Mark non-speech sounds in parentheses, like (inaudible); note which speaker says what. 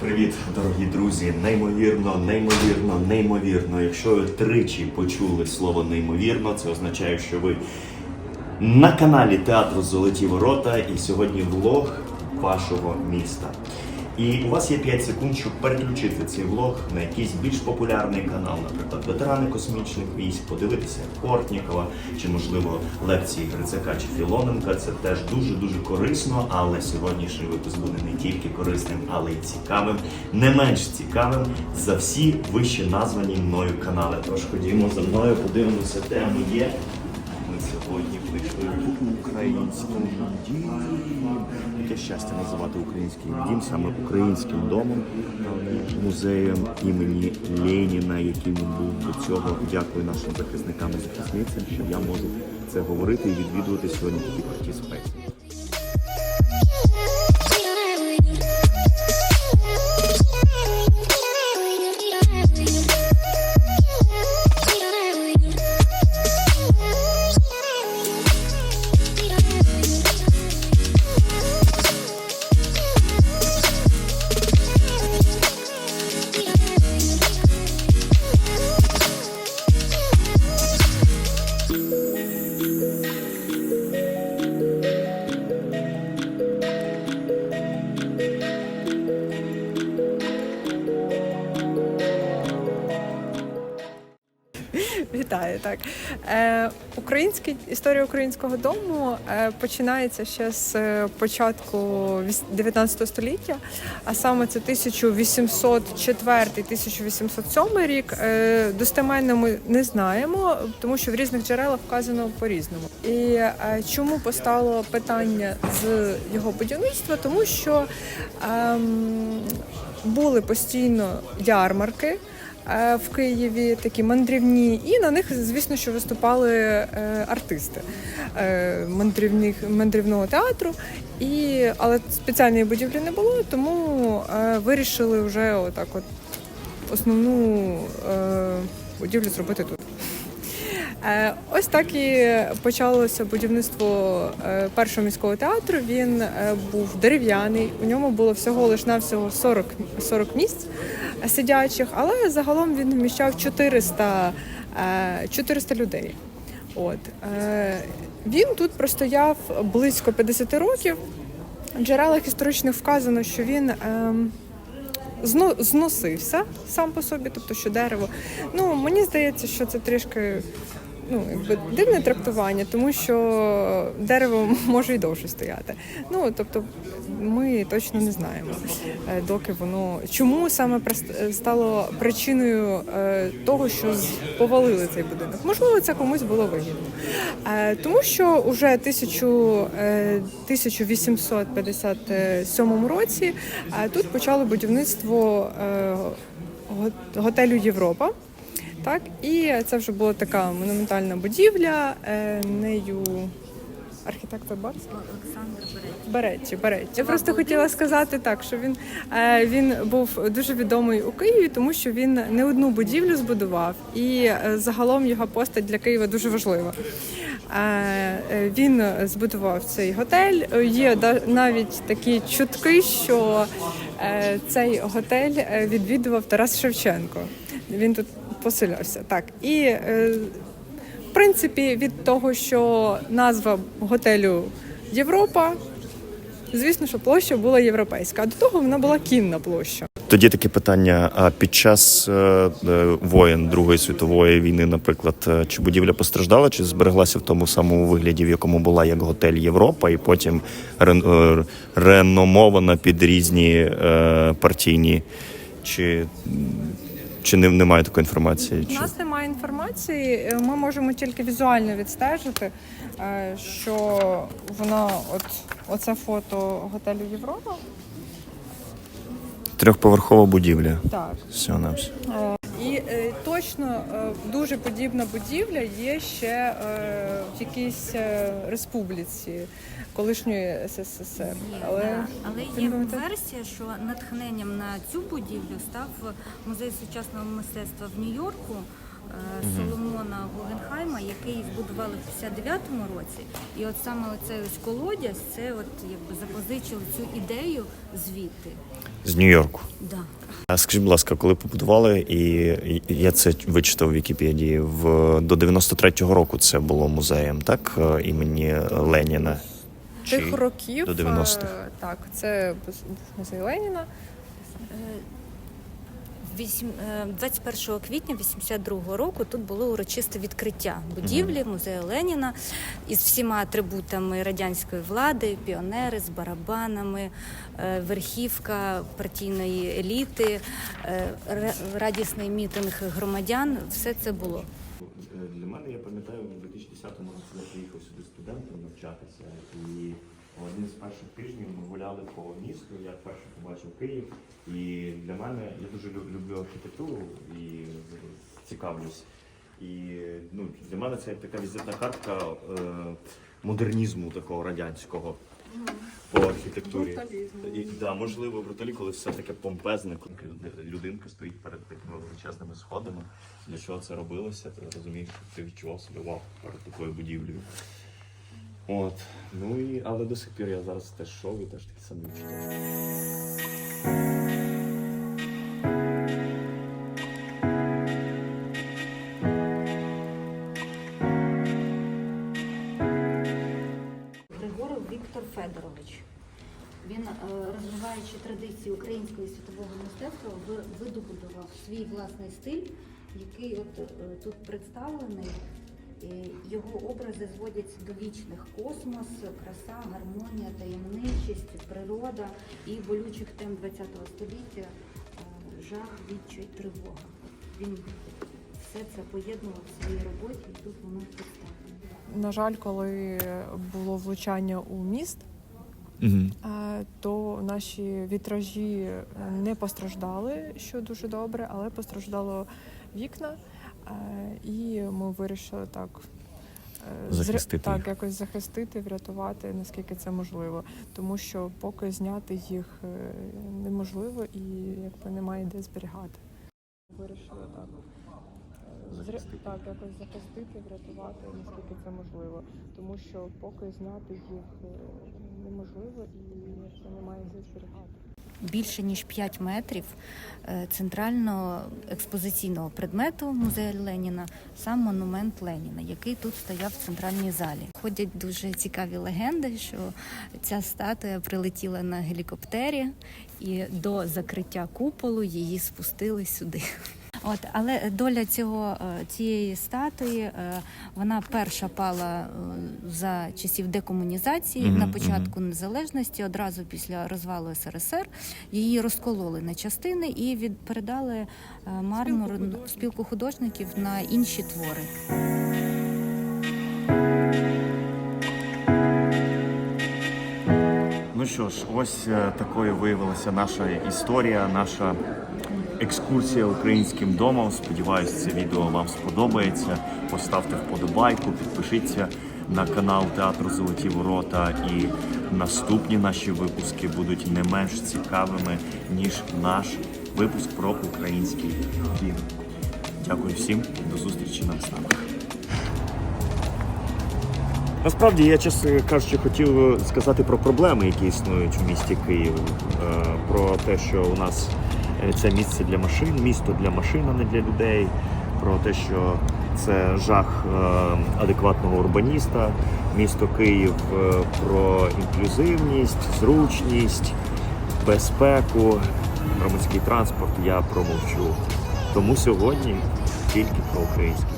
Speaker 1: Привіт, дорогі друзі! Неймовірно, неймовірно, неймовірно. Якщо ви тричі почули слово неймовірно, це означає, що ви на каналі Театру Золоті Ворота і сьогодні влог вашого міста. І у вас є 5 секунд, щоб переключити цей влог на якийсь більш популярний канал, наприклад, ветерани космічних військ, подивитися Портнікова чи, можливо, лекції Грицака чи Філоненка. Це теж дуже дуже корисно, але сьогоднішній випуск буде не тільки корисним, але й цікавим, не менш цікавим за всі вище названі мною канали. Тож ходімо за мною, подивимося, де ми є. Сьогодні прийшли в український дім. Яке щастя називати український дім саме українським домом, музеєм імені Леніна, яким він був до цього. Дякую нашим захисникам і захисницям, що я можу це говорити і відвідувати сьогодні такі круті спеції.
Speaker 2: Так. Е, український історія українського дому е, починається ще з е, початку 19 століття, а саме це 1804-1807 рік. Е, достеменно ми не знаємо, тому що в різних джерелах вказано по-різному. І е, чому постало питання з його будівництва? Тому що ем, були постійно ярмарки е, в Києві, такі мандрівні, і на них, звісно, що виступали е, артисти е, мандрівних, мандрівного театру. І, але спеціальної будівлі не було, тому е, вирішили вже отак от основну е, будівлю зробити тут. Е, Ось так і почалося будівництво е, першого міського театру. Він е, був дерев'яний, у ньому було всього лиш навсього 40, 40 місць сидячих, але загалом він вміщав 400, е, 400 людей. От. Він тут простояв близько 50 років. В джерелах історичних вказано, що він. ем, зносився сам по собі, тобто що дерево. Ну мені здається, що це трішки ну, якби дивне трактування, тому що дерево (laughs) може й довше стояти. Ну тобто ми точно не знаємо, е, доки воно чому саме стало причиною е, того, що повалили цей будинок. Можливо, це комусь було вигідно. Е, Тому що уже е, 1857 році е, тут почало будівництво е, готелю Європа. Так, і це вже була така монументальна будівля. е, Нею архітектор Барський?
Speaker 3: Олександр Береть.
Speaker 2: Беретті, Беретті. Я просто хотіла сказати так, що він, е, він був дуже відомий у Києві, тому що він не одну будівлю збудував, і е, загалом його постать для Києва дуже важлива. Він збудував цей готель. Є навіть такі чутки, що цей готель відвідував Тарас Шевченко. Він тут поселявся. Так і е, в принципі, від того, що назва готелю Європа, звісно, що площа була європейська, а до того вона була кінна площа.
Speaker 1: Тоді таке питання: а під час е, е, воєн Другої світової війни, наприклад, е, чи будівля постраждала, чи збереглася в тому самому вигляді, в якому була як готель Європа, і потім рен- е, реномована під різні е, партійні, чи, чи не, немає такої інформації?
Speaker 2: У нас немає інформації, е, ми можемо тільки візуально відстежити, е, що вона, от оце фото готелю Європа.
Speaker 1: Трьохповерхова будівля.
Speaker 2: Так.
Speaker 1: Все на все.
Speaker 2: І е, точно е, дуже подібна будівля є ще е, в якійсь е, республіці колишньої СССР. Але
Speaker 3: Да, Але є версія, що натхненням на цю будівлю став музей сучасного мистецтва в Нью-Йорку. Е, Соломона Гугенхайма, який збудували в 59-му році. І от саме оцей ось колодязь, це от якби запозичили цю ідею звідти.
Speaker 1: З Нью-Йорку.
Speaker 3: Да.
Speaker 1: А скажіть, будь ласка, коли побудували, і я це вичитав в Вікіпедії, в до 93-го року це було музеєм, так? е, Імені Леніна.
Speaker 2: Тих років
Speaker 1: до 90-х?
Speaker 2: е, так, це був музей Леніна.
Speaker 3: Е, вісім- е, 21 квітня 82 року тут було урочисте відкриття будівлі музею Леніна із всіма атрибутами радянської влади, піонери з барабанами, е, верхівка партійної еліти, е, радісний мітинг громадян. Все це було.
Speaker 1: Для мене я пам'ятаю, у 2010 році я приїхав сюди студентом навчатися, і один перших тижнів ми гуляли по місту. Я вперше побачив Київ. І для мене я дуже лю- люблю архітектуру і цікавлюсь. І ну, для мене це така візитна картка е, модернізму такого радянського по архітектурі. І, да, можливо, бруталі, коли все таке помпезне, коли людинка стоїть перед такими величезними сходами. Для чого це робилося? Ти розумієш, ти відчував себе вау перед такою будівлею. От. Ну і але до сих пір я зараз теж шов і теж такі самі відчуття.
Speaker 3: Григоров Віктор Федорович. Він, е, розвиваючи традиції українського і світового мистецтва, видобудував свій власний стиль, який от е, тут представлений. Його образи зводяться до вічних космос, краса, гармонія, таємничість, природа і болючих тем ХХ століття е, жах, відчай, тривога. Він все це поєднував в своїй роботі, і тут воно представлено.
Speaker 2: На жаль, коли було влучання у міст,
Speaker 1: Угу.
Speaker 2: е, то наші вітражі не постраждали, що дуже добре, але постраждало вікна. Е, І ми вирішили так. зре-
Speaker 1: Захистити
Speaker 2: так,
Speaker 1: їх.
Speaker 2: якось захистити, врятувати, наскільки це можливо. Тому що поки зняти їх неможливо і якби немає де зберігати. Вирішили так. зре-
Speaker 1: Захистити.
Speaker 2: Так, якось захистити, врятувати, наскільки це можливо. Тому що поки зняти їх неможливо і це немає де зберігати.
Speaker 3: Більше ніж 5 метрів е, центрального експозиційного предмету музею Леніна, сам монумент Леніна, який тут стояв в центральній залі. Ходять дуже цікаві легенди, що ця статуя прилетіла на гелікоптері, і до закриття куполу її спустили сюди. От, але доля цього е, цієї статуї е, вона перша пала е, за часів декомунізації
Speaker 1: Мгм,
Speaker 3: на початку незалежності. Одразу після розвалу СРСР її розкололи на частини і від передали мармур
Speaker 2: Спілку
Speaker 3: спілку художників на інші твори.
Speaker 1: Ну що ж, ось такою виявилася наша історія, наша екскурсія українським домом. Сподіваюсь, це відео вам сподобається. Поставте вподобайку, підпишіться на канал Театру Золоті Ворота. І наступні наші випуски будуть не менш цікавими, ніж наш випуск про український фільм. Дякую всім, до зустрічі на виставах. Насправді я, чесно кажучи, хотів сказати про проблеми, які існують у місті Київ, Е, про те, що у нас це місце для машин, місто для машин, а не для людей, про те, що це жах е, адекватного урбаніста, місто Київ, е, про інклюзивність, зручність, безпеку, громадський транспорт. Я промовчу. Тому сьогодні тільки про український.